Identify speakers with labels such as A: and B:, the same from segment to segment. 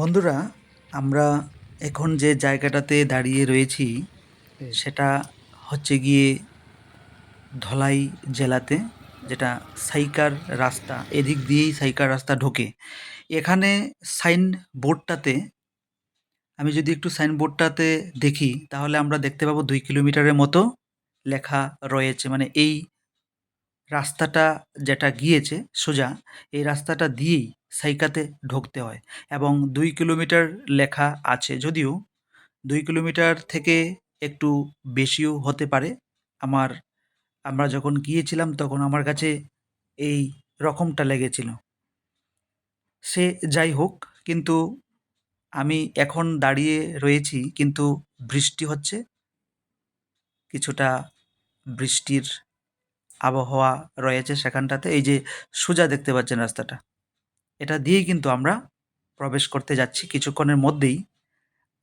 A: বন্ধুরা আমরা এখন যে জায়গাটাতে দাঁড়িয়ে রয়েছি সেটা হচ্ছে গিয়ে ধলাই জেলাতে যেটা সাইকার রাস্তা এদিক দিয়েই সাইকার রাস্তা ঢোকে। এখানে সাইন বোর্ডটাতে আমি যদি একটু সাইন বোর্ডটাতে দেখি তাহলে আমরা দেখতে পাবো দুই কিলোমিটারের মতো লেখা রয়েছে। মানে এই রাস্তাটা যেটা গিয়েছে সোজা, এই রাস্তাটা দিয়েই সাইকাতে ঢুকতে হয় এবং দুই কিলোমিটার লেখা আছে যদিও দুই কিলোমিটার থেকে একটু বেশিও হতে পারে। আমার, আমরা যখন গিয়েছিলাম তখন আমার কাছে এই রকমটা লেগেছিল। সে যাই হোক, কিন্তু আমি এখন দাঁড়িয়ে রয়েছি, কিন্তু বৃষ্টি হচ্ছে। কিছুটা বৃষ্টির আবহাওয়া রয়েছে সেখানটাতে, এই যে সোজা দেখতে পাচ্ছেন রাস্তাটা। এটা দিয়েই কিন্তু আমরা প্রবেশ করতে যাচ্ছি কিছুক্ষণের মধ্যেই।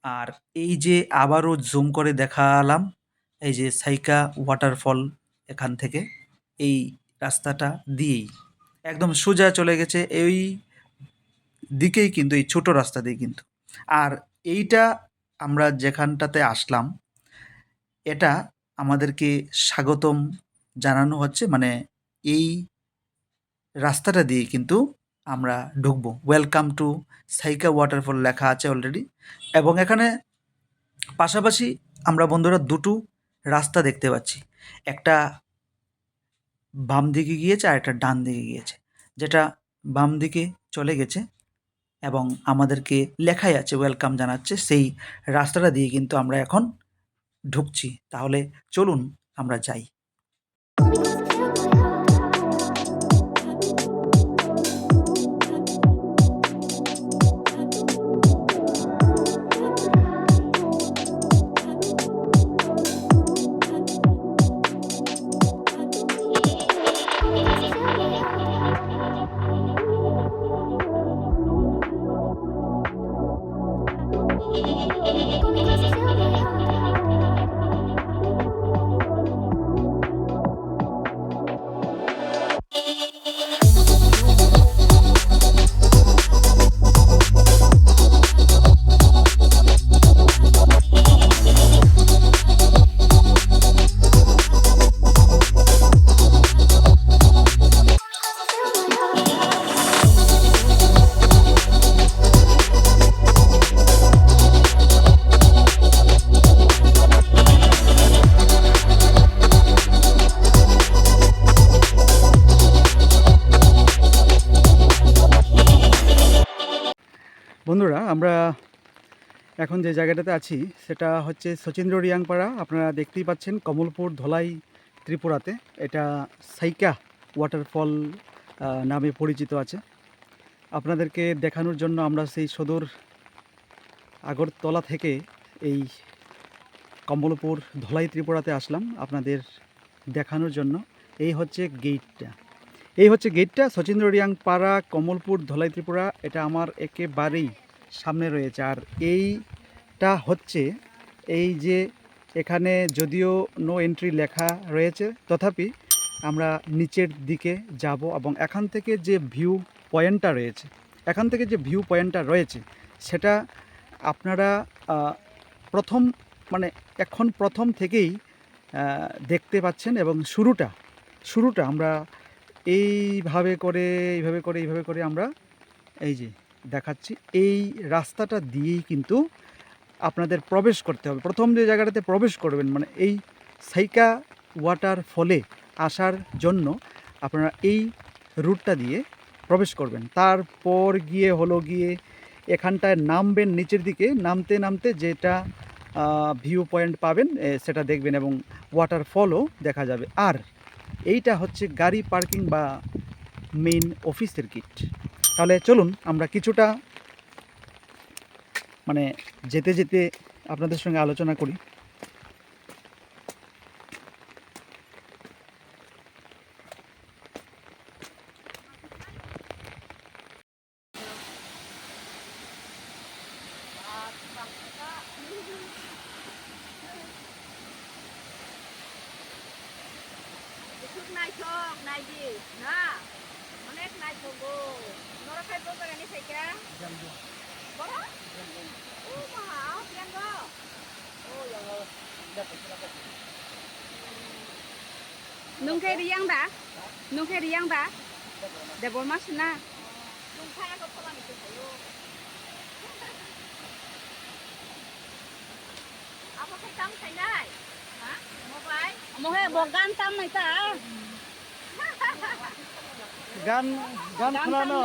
A: আর এই যে আবারও জুম করে দেখালাম, এই যে সাইকা ওয়াটারফল এখান থেকে, এই রাস্তাটা দিয়েই। একদম সোজা চলে গেছে, এই দিকেই কিন্তু, এই ছোট রাস্তা দিয়ে কিন্তু। আর এইটা আমরা যেখানটাতে আসলাম, এটা আমাদেরকে স্বাগতম জানানো হচ্ছে মানে এই রাস্তাটা দিয়ে কিন্তু আমরা ঢুকবো। ওয়েলকাম টু সাইকা ওয়াটারফল লেখা আছে অলরেডি এবং এখানে পাশাপাশি আমরা বন্ধুরা দুটো রাস্তা দেখতে পাচ্ছি। একটা বাম দিকে গিয়েছে আর একটা ডান দিকে গিয়েছে, যেটা বাম দিকে চলে গেছে এবং আমাদেরকে লেখাই আছে ওয়েলকাম জানাচ্ছে। সেই রাস্তাটা দিয়ে কিন্তু আমরা এখন ঢুকছি। তাহলে চলুন আমরা যাই। Con mi. বন্ধুরা, আমরা এখন যে জায়গাটাতে আছি, সেটা হচ্ছে সচিন্দ্র রিয়াংপাড়া। আপনারা দেখতেই পাচ্ছেন কমলপুর ধলাই ত্রিপুরাতে। এটা সাইকা ওয়াটারফল নামে পরিচিত আছে। আপনাদেরকে দেখানোর জন্য আমরা সেই সদর আগরতলা থেকে এই কমলপুর ধলাই ত্রিপুরাতে আসলাম। আপনাদের দেখানোর জন্য। এই হচ্ছে গেটটা। এই হচ্ছে গেটটা, সচিন্দ্র রিয়াং পাড়া কমলপুর, ধলাই ত্রিপুরা, এটা আমার একেবারেই সামনে রয়েছে। আর এইটা হচ্ছে এই যে এখানে যদিও নো এন্ট্রি লেখা রয়েছে, তথাপি আমরা নিচের দিকে যাব এবং এখান থেকে যে ভিউ পয়েন্টটা রয়েছে, এখান থেকে যে ভিউ পয়েন্টটা রয়েছে, সেটা আপনারা প্রথম মানে এখন প্রথম থেকেই দেখতে পাচ্ছেন এবং শুরুটা শুরুটা আমরা এইভাবে করে এইভাবে করে এইভাবে করে আমরা এই যে দেখাচ্ছি। এই রাস্তাটা দিয়েই কিন্তু আপনাদের প্রবেশ করতে হবে। প্রথম যে জায়গাটাতে প্রবেশ করবেন মানে এই সাইকা ওয়াটার ফলে আসার জন্য আপনারা এই রুটটা দিয়ে প্রবেশ করবেন। তারপর গিয়ে হলো গিয়ে এখানটায় নামবেন, নিচের দিকে নামতে নামতে যেটা ভিউ পয়েন্ট পাবেন সেটা দেখবেন এবং ওয়াটারফলও দেখা যাবে। আর এইটা হচ্ছে গাড়ি পার্কিং বা মেইন অফিসের গেট তাহলে চলুন আমরা কিছুটা মানে যেতে যেতে আপনাদের সঙ্গে আলোচনা করি।
B: খুব নাই চক নাই দি না অনেক নাই চক গো নরা খাই বলতে গানি থেকে Bara? Oh, mahal. Yan go.
C: Nung kay riyang da? Nung kay riyang da? Debol mas na.
B: Nung kaya ko pa lang ito sa'yo.
C: মোহে গান টান নাই তা
D: গান গান শোনানো